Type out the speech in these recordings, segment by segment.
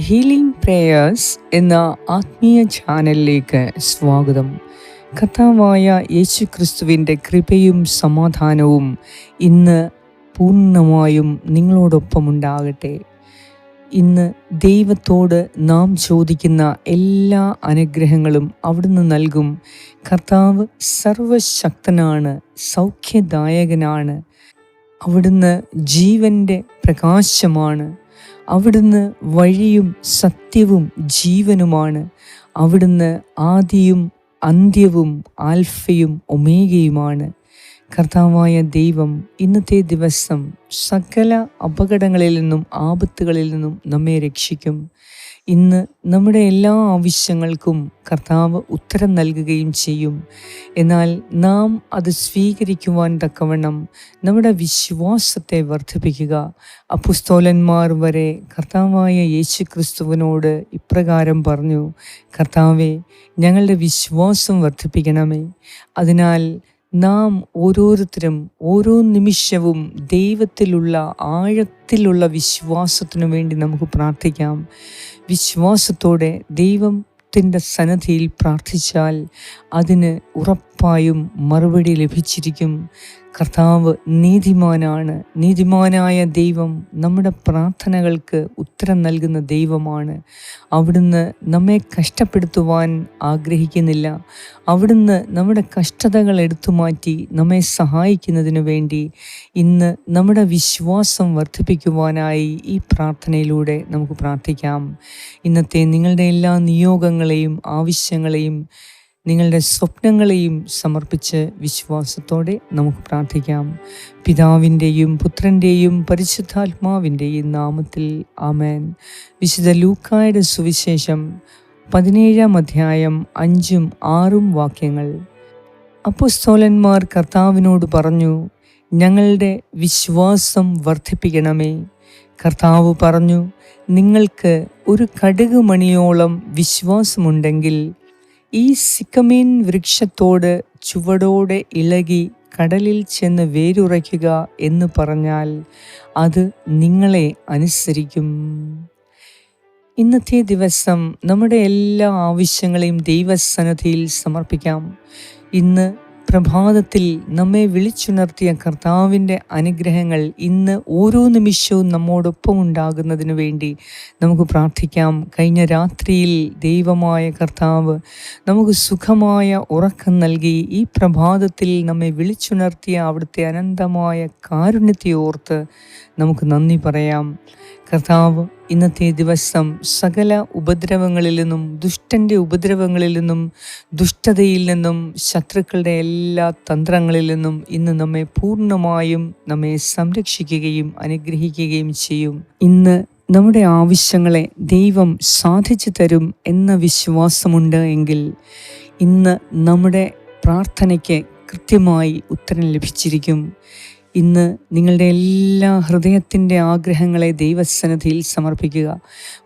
Healing prayers എന്ന ആത്മീയ ചാനലിലേക്ക് സ്വാഗതം. കഥാവായ യേശു ക്രിസ്തുവിന്റെ കൃപയും സമാധാനവും ഇന്ന് പൂർണമായും നിങ്ങളോടൊപ്പമുണ്ടാകട്ടെ. ഇന്ന് ദൈവത്തോട് നാം ചോദിക്കുന്ന എല്ലാ അനുഗ്രഹങ്ങളും അവിടുന്ന് നൽകും. കർത്താവ് സർവശക്തനാണ് സൗഖ്യദായകനാണ് അവിടുന്ന് ജീവന്റെ പ്രകാശമാണ്. അവിടുന്ന് വഴിയും സത്യവും ജീവനുമാണ്. അവിടുന്ന് ആദിയും അന്ത്യവും ആൽഫയും ഒമേഗയുമാണ്. കർത്താവായ ദൈവം ഇന്നത്തെ ദിവസം സകല അപകടങ്ങളിൽ നിന്നും ആപത്തുകളിൽ നിന്നും നമ്മെ രക്ഷിക്കും. ഇന്ന് നമ്മുടെ എല്ലാ ആവശ്യങ്ങൾക്കും കർത്താവ് ഉത്തരം നൽകുകയും ചെയ്യും. എന്നാൽ നാം അത് സ്വീകരിക്കുവാൻ തക്കവണ്ണം നമ്മുടെ വിശ്വാസത്തെ വർദ്ധിപ്പിക്കുക. അപ്പുസ്തോലന്മാർ വരെ കർത്താവായ യേശു ക്രിസ്തുവിനോട് ഇപ്രകാരം പറഞ്ഞു കർത്താവെ ഞങ്ങളുടെ വിശ്വാസം വർദ്ധിപ്പിക്കണമേ. അതിനാൽ നാം ഓരോരുത്തരും ഓരോ നിമിഷവും ദൈവത്തിലുള്ള ആഴത്തിലുള്ള വിശ്വാസത്തിനു വേണ്ടി നമുക്ക് പ്രാർത്ഥിക്കാം. വിശ്വാസത്തോടെ ദൈവത്തിന്റെ സന്നദ്ധിയിൽ പ്രാർത്ഥിച്ചാൽ അതിന് ഉറപ്പായും മറുപടി ലഭിച്ചിരിക്കും. കർത്താവ് നീതിമാനാണ്. നീതിമാനായ ദൈവം നമ്മുടെ പ്രാർത്ഥനകൾക്ക് ഉത്തരം നൽകുന്ന ദൈവമാണ്. അവിടുന്ന് നമ്മെ കഷ്ടപ്പെടുത്തുവാൻ ആഗ്രഹിക്കുന്നില്ല. അവിടുന്ന് നമ്മുടെ കഷ്ടതകൾ എടുത്തു മാറ്റി നമ്മെ സഹായിക്കുന്നതിനു വേണ്ടി ഇന്ന് നമ്മുടെ വിശ്വാസം വർദ്ധിപ്പിക്കുവാനായി ഈ പ്രാർത്ഥനയിലൂടെ നമുക്ക് പ്രാർത്ഥിക്കാം. ഇന്നത്തെ നിങ്ങളുടെ എല്ലാ നിയോഗങ്ങളെയും ആവശ്യങ്ങളെയും നിങ്ങളുടെ സ്വപ്നങ്ങളെയും സമർപ്പിച്ച് വിശ്വാസത്തോടെ നമുക്ക് പ്രാർത്ഥിക്കാം. പിതാവിന്റെയും പുത്രന്റെയും പരിശുദ്ധാത്മാവിന്റെയും നാമത്തിൽ ആമേൻ. വിശുദ്ധ ലൂക്കായുടെ സുവിശേഷം പതിനേഴാം അധ്യായം അഞ്ചും ആറും വാക്യങ്ങൾ. അപ്പുസ്തോലന്മാർ കർത്താവിനോട് പറഞ്ഞു ഞങ്ങളുടെ വിശ്വാസം വർദ്ധിപ്പിക്കണമേ. കർത്താവ് പറഞ്ഞു നിങ്ങൾക്ക് ഒരു കടുക് മണിയോളം വിശ്വാസമുണ്ടെങ്കിൽ ഈ സിക്കമീൻ വൃക്ഷത്തോട് ചുവടോടെ ഇളകി കടലിൽ ചെന്ന് വേരുറയ്ക്കുക എന്ന് പറഞ്ഞാൽ അത് നിങ്ങളെ അനുസരിക്കും. ഇന്നത്തെ ദിവസം നമ്മുടെ എല്ലാ ആവശ്യങ്ങളെയും ദൈവസന്നദ്ധിയിൽ സമർപ്പിക്കാം. ഇന്ന് പ്രഭാതത്തിൽ നമ്മെ വിളിച്ചുണർത്തിയ കർത്താവിന്റെ അനുഗ്രഹങ്ങൾ ഇന്ന് ഓരോ നിമിഷവും നമ്മോടൊപ്പം ഉണ്ടാകുന്നതിന് വേണ്ടി നമുക്ക് പ്രാർത്ഥിക്കാം. കഴിഞ്ഞ രാത്രിയിൽ ദൈവമായ കർത്താവ് നമുക്ക് സുഖമായ ഉറക്കം നൽകി ഈ പ്രഭാതത്തിൽ നമ്മെ വിളിച്ചുണർത്തിയ അവിടുത്തെ അനന്തമായ കാരുണ്യത്തെ ഓർത്ത് നമുക്ക് നന്ദി പറയാം. കർത്താവ് ഇന്നത്തെ ദിവസം സകല ഉപദ്രവങ്ങളിൽ നിന്നും ദുഷ്ടന്റെ ഉപദ്രവങ്ങളിൽ നിന്നും ദുഷ്ടതയിൽ നിന്നും ശത്രുക്കളുടെ എല്ലാ തന്ത്രങ്ങളിൽ നിന്നും ഇന്ന് നമ്മെ പൂർണമായും നമ്മെ സംരക്ഷിക്കുകയും അനുഗ്രഹിക്കുകയും ചെയ്യും. ഇന്ന് നമ്മുടെ ആവശ്യങ്ങളെ ദൈവം സാധിച്ചു തരും എന്ന വിശ്വാസമുണ്ട് എങ്കിൽ ഇന്ന് നമ്മുടെ പ്രാർത്ഥനയ്ക്ക് കൃത്യമായി ഉത്തരം ലഭിച്ചിരിക്കും. ഇന്ന് നിങ്ങളുടെ എല്ലാ ഹൃദയത്തിന്റെ ആഗ്രഹങ്ങളെ ദൈവസന്നിധിയിൽ സമർപ്പിക്കുക.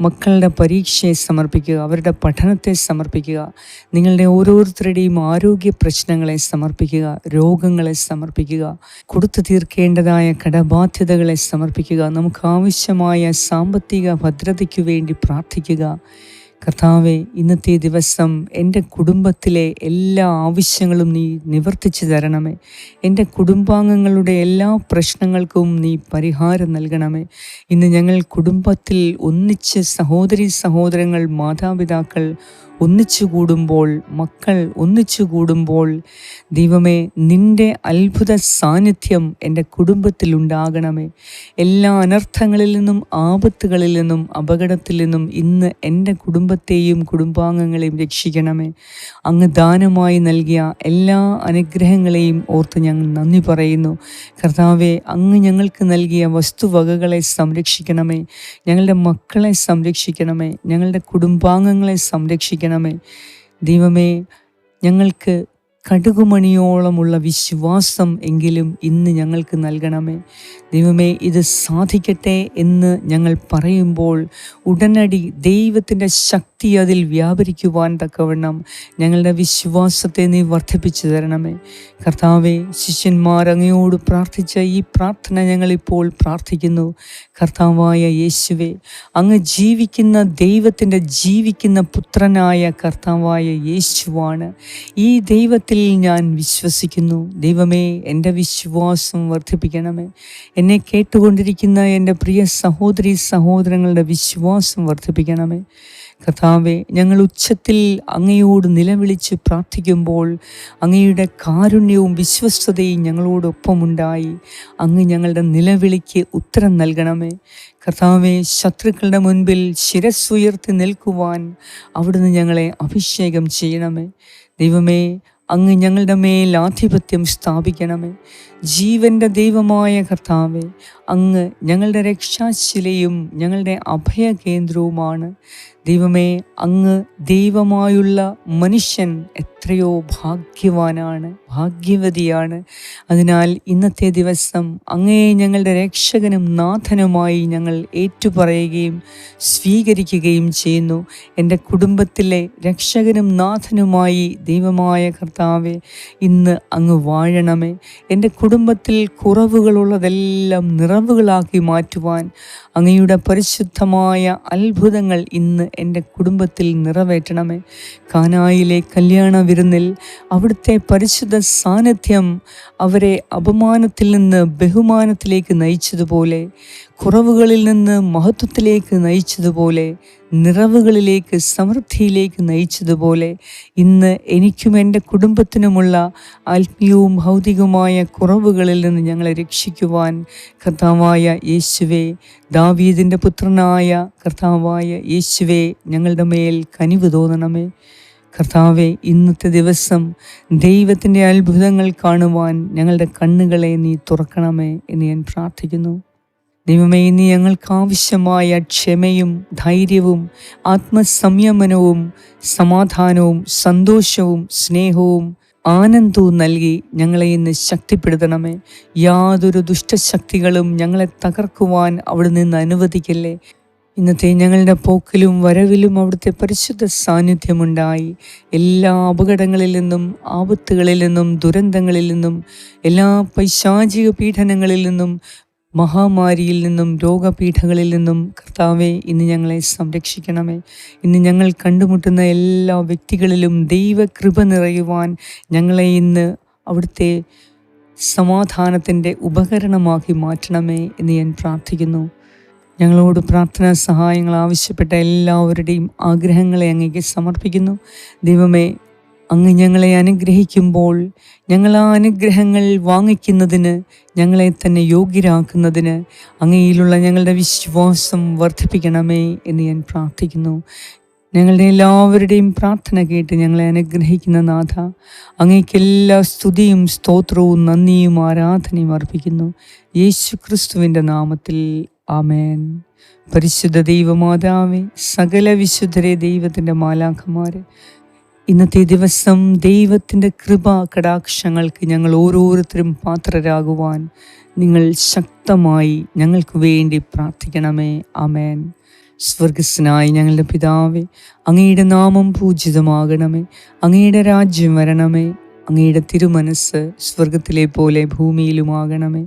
മക്കളുടെ പരീക്ഷയെ സമർപ്പിക്കുക. അവരുടെ പഠനത്തെ സമർപ്പിക്കുക. നിങ്ങളുടെ ഓരോരുത്തരുടെയും ആരോഗ്യ പ്രശ്നങ്ങളെ സമർപ്പിക്കുക. രോഗങ്ങളെ സമർപ്പിക്കുക. കൊടുത്തു തീർക്കേണ്ടതായ കടബാധ്യതകളെ സമർപ്പിക്കുക. നമുക്ക് ആവശ്യമായ സാമ്പത്തിക ഭദ്രതയ്ക്കു വേണ്ടി പ്രാർത്ഥിക്കുക. കർത്താവെ ഇന്നത്തെ ദിവസം എന്റെ കുടുംബത്തിലെ എല്ലാ ആവശ്യങ്ങളും നീ നിവർത്തിച്ചു തരണമേ. എന്റെ കുടുംബാംഗങ്ങളുടെ എല്ലാ പ്രശ്നങ്ങൾക്കും നീ പരിഹാരം നൽകണമേ. ഇന്ന് ഞങ്ങൾ കുടുംബത്തിൽ ഒന്നിച്ച് സഹോദരി സഹോദരങ്ങൾ മാതാപിതാക്കൾ ഒന്നിച്ചു കൂടുമ്പോൾ മക്കൾ ഒന്നിച്ചു കൂടുമ്പോൾ ദൈവമേ നിന്റെ അത്ഭുത സാന്നിധ്യം എന്റെ കുടുംബത്തിലുണ്ടാകണമേ എല്ലാ അനർത്ഥങ്ങളിൽ നിന്നും ആപത്തുകളിൽ നിന്നും അപകടത്തിൽ നിന്നും ഇന്ന് എന്റെ കുടുംബത്തെയും കുടുംബാംഗങ്ങളെയും രക്ഷിക്കണമേ. അങ്ങ് ദാനമായി നൽകിയ എല്ലാ അനുഗ്രഹങ്ങളെയും ഓർത്ത് ഞങ്ങൾ നന്ദി പറയുന്നു. കർത്താവെ അങ്ങ് ഞങ്ങൾക്ക് നൽകിയ വസ്തുവകകളെ സംരക്ഷിക്കണമേ. ഞങ്ങളുടെ മക്കളെ സംരക്ഷിക്കണമേ. ഞങ്ങളുടെ കുടുംബാംഗങ്ങളെ സംരക്ഷിക്കണമേ ദൈവമേ ഞങ്ങൾക്ക് കടുകുമണിയോളമുള്ള വിശ്വാസം എങ്കിലും ഇന്ന് ഞങ്ങൾക്ക് നൽകണമേ. ദൈവമേ ഇത് സാധിക്കട്ടെ എന്ന് ഞങ്ങൾ പറയുമ്പോൾ ഉടനടി ദൈവത്തിന്റെ ശക്തി അതിൽ വ്യാപരിക്കുവാൻ തക്കവണ്ണം ഞങ്ങളുടെ വിശ്വാസത്തെ നീ വർദ്ധിപ്പിച്ചു തരണമേ. കർത്താവെ ശിഷ്യന്മാർ അങ്ങയോട് പ്രാർത്ഥിച്ച ഈ പ്രാർത്ഥന ഞങ്ങളിപ്പോൾ പ്രാർത്ഥിക്കുന്നു. കർത്താവായ യേശുവെ അങ്ങ് ജീവിക്കുന്ന ദൈവത്തിന്റെ ജീവിക്കുന്ന പുത്രനായ കർത്താവായ യേശുവാണ്. ഈ ദൈവത്തിൽ ഞാൻ വിശ്വസിക്കുന്നു. ദൈവമേ എന്റെ വിശ്വാസം വർദ്ധിപ്പിക്കണമേ. എന്നെ കേട്ടുകൊണ്ടിരിക്കുന്ന എന്റെ പ്രിയ സഹോദരി സഹോദരങ്ങളുടെ വിശ്വാസം വർദ്ധിപ്പിക്കണമേ. കർത്താവെ ഞങ്ങൾ ഉച്ചത്തിൽ അങ്ങയോട് നിലവിളിച്ച് പ്രാർത്ഥിക്കുമ്പോൾ അങ്ങയുടെ കാരുണ്യവും വിശ്വസ്തതയും ഞങ്ങളോടൊപ്പമുണ്ടായി. അങ്ങ് ഞങ്ങളുടെ നിലവിളിക്ക് ഉത്തരം നൽകണമേ. കർത്താവെ ശത്രുക്കളുടെ മുൻപിൽ ശിരസ്സുയർത്തി നിൽക്കുവാൻ അവിടുന്ന് ഞങ്ങളെ അഭിഷേകം ചെയ്യണമേ. ദൈവമേ അങ്ങ് ഞങ്ങളുടെ മേൽ ആധിപത്യം സ്ഥാപിക്കണമേ. ജീവന്റെ ദൈവമായ കർത്താവെ അങ്ങ് ഞങ്ങളുടെ രക്ഷാശിലയും ഞങ്ങളുടെ അഭയകേന്ദ്രവുമാണ്. ദൈവമേ അങ്ങ് ദൈവമായുള്ള മനുഷ്യൻ എത്രയോ ഭാഗ്യവാനാണ് ഭാഗ്യവതിയാണ്. അതിനാൽ ഇന്നത്തെ ദിവസം അങ്ങയെ ഞങ്ങളുടെ രക്ഷകനും നാഥനുമായി ഞങ്ങൾ ഏറ്റുപറയുകയും സ്വീകരിക്കുകയും ചെയ്യുന്നു. എന്റെ കുടുംബത്തിലെ രക്ഷകനും നാഥനുമായി ദൈവമായ കർത്താവെ ഇന്ന് അങ്ങ് വാഴണമേ. എന്റെ കുടുംബത്തിൽ കുറവുകളുള്ളതെല്ലാം നിറവുകളാക്കി മാറ്റുവാൻ അങ്ങയുടെ പരിശുദ്ധമായ അത്ഭുതങ്ങൾ ഇന്ന് എന്റെ കുടുംബത്തിൽ നിറവേറ്റണമേ. കാനായിലെ കല്യാണ വിരുന്നിൽ അവിടുത്തെ പരിശുദ്ധ സാന്നിധ്യം അവരെ അപമാനത്തിൽ നിന്ന് ബഹുമാനത്തിലേക്ക് നയിച്ചതുപോലെ കുറവുകളിൽ നിന്ന് മഹത്വത്തിലേക്ക് നയിച്ചതുപോലെ നിറവുകളിലേക്ക് സമൃദ്ധിയിലേക്ക് നയിച്ചതുപോലെ ഇന്ന് എനിക്കും എന്റെ കുടുംബത്തിനുമുള്ള ആത്മീയവും ഭൗതികവുമായ കുറവുകളിൽ നിന്ന് ഞങ്ങളെ രക്ഷിക്കുവാൻ കർത്താവായ യേശുവെ ദാവീദിന്റെ പുത്രനായ കർത്താവായ യേശുവെ ഞങ്ങളുടെ മേൽ കനിവ് തോന്നണമേ. കർത്താവെ ഇന്നത്തെ ദിവസം ദൈവത്തിന്റെ അത്ഭുതങ്ങൾ കാണുവാൻ ഞങ്ങളുടെ കണ്ണുകളെ നീ തുറക്കണമേ എന്ന് ഞാൻ പ്രാർത്ഥിക്കുന്നു. ദൈവമേ നീ ഞങ്ങൾക്ക് ആവശ്യമായ ക്ഷമയും ധൈര്യവും ആത്മസംയമനവും സമാധാനവും സന്തോഷവും സ്നേഹവും ആനന്ദവും നൽകി ഞങ്ങളെ ഇന്ന് ശക്തിപ്പെടുത്തണമേ. യാതൊരു ദുഷ്ടശക്തികളും ഞങ്ങളെ തകർക്കുവാൻ അവിടെ നിന്ന് അനുവദിക്കല്ലേ. ഇന്നത്തെ ഞങ്ങളുടെ പോക്കിലും വരവിലും അവിടുത്തെ പരിശുദ്ധ സാന്നിധ്യമുണ്ടായി. എല്ലാ അപകടങ്ങളിൽ നിന്നും ആപത്തുകളിൽ നിന്നും ദുരന്തങ്ങളിൽ നിന്നും എല്ലാ പൈശാചിക പീഡനങ്ങളിൽ നിന്നും മഹാമാരിയിൽ നിന്നും രോഗപീഠകളിൽ നിന്നും കർത്താവെ ഇന്ന് ഞങ്ങളെ സംരക്ഷിക്കണമേ. ഇന്ന് ഞങ്ങൾ കണ്ടുമുട്ടുന്ന എല്ലാ വ്യക്തികളിലും ദൈവകൃപ നിറയുവാൻ ഞങ്ങളെ ഇന്ന് അവിടുത്തെ സമാധാനത്തിന്റെ ഉപകരണമാക്കി മാറ്റണമേ എന്ന് ഞാൻ പ്രാർത്ഥിക്കുന്നു. ഞങ്ങളോട് പ്രാർത്ഥനാ സഹായങ്ങൾ ആവശ്യപ്പെട്ട എല്ലാവരുടെയും ആഗ്രഹങ്ങളെ അങ്ങേക്ക് സമർപ്പിക്കുന്നു. ദൈവമേ അങ്ങ് ഞങ്ങളെ അനുഗ്രഹിക്കുമ്പോൾ ഞങ്ങൾ ആ അനുഗ്രഹങ്ങൾ വാങ്ങിക്കുന്നതിന് ഞങ്ങളെ തന്നെ യോഗ്യരാക്കുന്നതിന് അങ്ങയിലുള്ള ഞങ്ങളുടെ വിശ്വാസം വർദ്ധിപ്പിക്കണമേ എന്ന് ഞാൻ പ്രാർത്ഥിക്കുന്നു. ഞങ്ങളുടെ എല്ലാവരുടെയും പ്രാർത്ഥന കേട്ട് ഞങ്ങളെ അനുഗ്രഹിക്കുന്ന നാഥ അങ്ങേക്ക് എല്ലാ സ്തുതിയും സ്തോത്രവും നന്ദിയും ആരാധനയും അർപ്പിക്കുന്നു. യേശു ക്രിസ്തുവിന്റെ നാമത്തിൽ ആമേൻ. പരിശുദ്ധ ദൈവമാതാവേ സകല വിശുദ്ധരെ ദൈവത്തിന്റെ മാലാഖമാരെ ഇന്നത്തെ ദിവസം ദൈവത്തിന്റെ കൃപ കടാക്ഷങ്ങൾക്ക് ഞങ്ങൾ ഓരോരുത്തരും പാത്രരാകുവാൻ നിങ്ങൾ ശക്തമായി ഞങ്ങൾക്ക് വേണ്ടി പ്രാർത്ഥിക്കണമേ. അമേൻ സ്വർഗസ്സനായി ഞങ്ങളുടെ പിതാവേ അങ്ങയുടെ നാമം പൂജിതമാകണമേ. അങ്ങയുടെ രാജ്യം വരണമേ. അങ്ങയുടെ തിരുമനസ് സ്വർഗത്തിലെ പോലെ ഭൂമിയിലുമാകണമേ.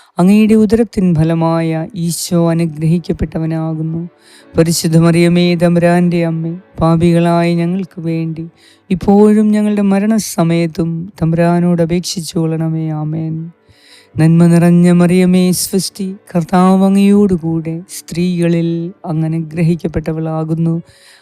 അങ്ങയുടെ ഉദരത്തിൻ ഫലമായ ഈശോ അനുഗ്രഹിക്കപ്പെട്ടവനാകുന്നു. പരിശുദ്ധമറിയമേ മറിയമേ തമ്പുരാന്റെ അമ്മ പാപികളായ ഞങ്ങൾക്ക് വേണ്ടി ഇപ്പോഴും ഞങ്ങളുടെ മരണസമയത്തും തമരാനോട് അപേക്ഷിച്ചു കൊള്ളണമേ ആമേൻ. നന്മ നിറഞ്ഞ മറിയമേ സൃഷ്ടി കർത്താവ് അങ്ങയോടുകൂടെ സ്ത്രീകളിൽ അങ്ങ് അനുഗ്രഹിക്കപ്പെട്ടവളാകുന്നു.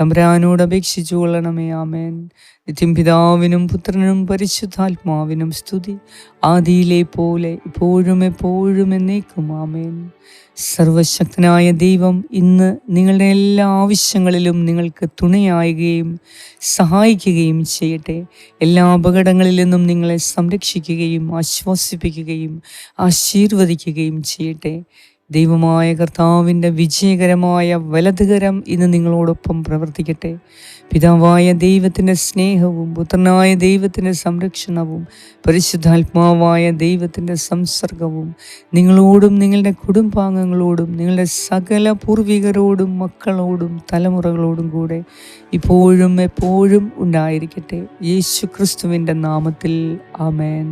തമ്പുരാനോട് അപേക്ഷിച്ചു കൊള്ളണമേ ആമേൻ. നിത്യം പിതാവിനും പുത്രനും പരിശുദ്ധാത്മാവിനും സ്തുതി. ആദിയിലെ പോലെ ഇപ്പോഴും എപ്പോഴും എന്നേക്കും ആമേൻ. സർവശക്തനായ ദൈവം ഇന്ന് നിങ്ങളുടെ എല്ലാ ആവശ്യങ്ങളിലും നിങ്ങൾക്ക് തുണയായുകയും സഹായിക്കുകയും ചെയ്യട്ടെ. എല്ലാ അപകടങ്ങളിൽ നിന്നും നിങ്ങളെ സംരക്ഷിക്കുകയും ആശ്വസിപ്പിക്കുകയും ആശീർവദിക്കുകയും ചെയ്യട്ടെ. ദൈവമായ കർത്താവിന്റെ വിജയകരമായ വലതുകരം ഇന്ന് നിങ്ങളോടൊപ്പം പ്രവർത്തിക്കട്ടെ. പിതാവായ ദൈവത്തിന്റെ സ്നേഹവും പുത്രനായ ദൈവത്തിന്റെ സംരക്ഷണവും പരിശുദ്ധാത്മാവായ ദൈവത്തിന്റെ സംസർഗവും നിങ്ങളോടും നിങ്ങളുടെ കുടുംബാംഗങ്ങളോടും നിങ്ങളുടെ സകല പൂർവികരോടും മക്കളോടും തലമുറകളോടും കൂടെ ഇപ്പോഴും എപ്പോഴും ഉണ്ടായിരിക്കട്ടെ. യേശു ക്രിസ്തുവിന്റെ നാമത്തിൽ ആമേൻ.